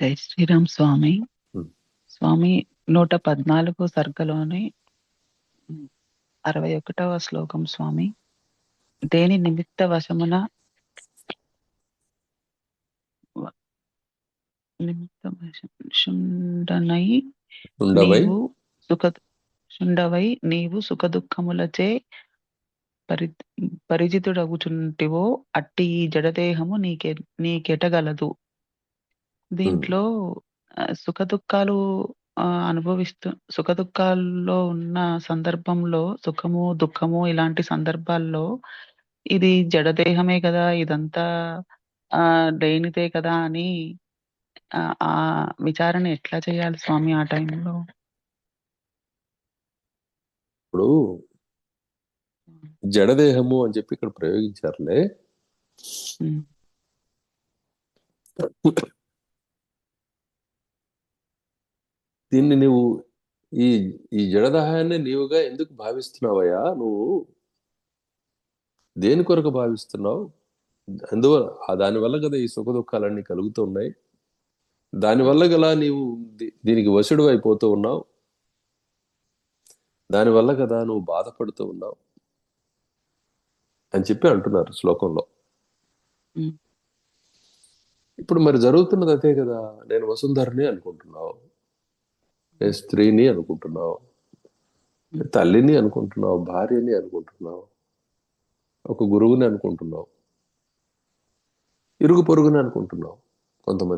జై శ్రీరామ్ స్వామి. స్వామి నూట పద్నాలుగు సర్గలోని అరవై ఒకటవ శ్లోకం స్వామి. దేని నిమిత్త వశమున నిమిత్త శుండనై నీవు సుఖ శుండవై నీవు సుఖ దుఃఖములచే పరి పరిచితుడగుచుంటివో అట్టి ఈ జడదేహము నీకె నీకెటగలదు. దీంట్లో సుఖ దుఃఖాలు అనుభవిస్తూ సుఖ దుఃఖాల్లో ఉన్న సందర్భంలో సుఖము దుఃఖము ఇలాంటి సందర్భాల్లో ఇది జడదేహమే కదా ఇదంతా ఆ లేనిదే కదా అని ఆ, ఆ విచారణ ఎట్లా చేయాలి స్వామి ఆ టైంలో? ఇప్పుడు జడదేహము అని చెప్పి ఇక్కడ ప్రయోగించారులే. దీన్ని నువ్వు ఈ ఈ జడదేహాన్ని నీవుగా ఎందుకు భావిస్తున్నావయ్యా? నువ్వు దేని కొరకు భావిస్తున్నావు? అందువల్ల ఆ దానివల్ల కదా ఈ సుఖ దుఃఖాలన్నీ కలుగుతూ ఉన్నాయి. దానివల్ల గల నీవు దీనికి వశుడు అయిపోతూ ఉన్నావు. దానివల్ల కదా నువ్వు బాధపడుతూ ఉన్నావు. అని చెప్పి అంటున్నారు శ్లోకంలో. ఇప్పుడు మరి జరుగుతున్నది అదే కదా నేను వసుంధరని అనుకుంటున్నావు. నేను స్త్రీని అనుకుంటున్నావు తల్లిని అనుకుంటున్నావు భార్యని అనుకుంటున్నావు ఒక గురువుని అనుకుంటున్నావు ఇరుగు పొరుగుని అనుకుంటున్నావు కొంతమంది.